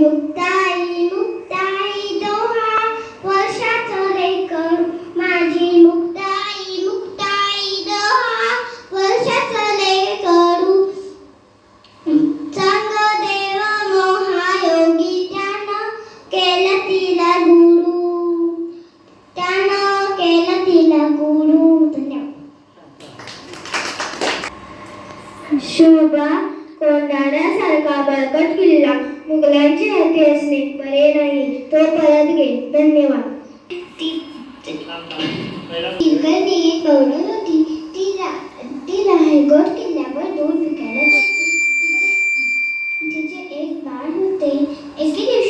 Muktai Muktai Doha वर्षाचं लेकर. माझी मुक्ताई मुक्ताई दोहा वर्षाचं लेकरू. चांग देव महायोगी त्यानं केलं तिला गुरु. त्यानं केलं तिला गुरु. धन्यवाद. शोभा कोंडाण्यासारखा बळकट किल्ला मुघलांचे हाती असणे बरे नाही. तो परत घे. धन्यवाद. ती कौरव होती. ती ती रायगड किल्ल्यावर दोन विकायला तिचे एक बाळ होते. एके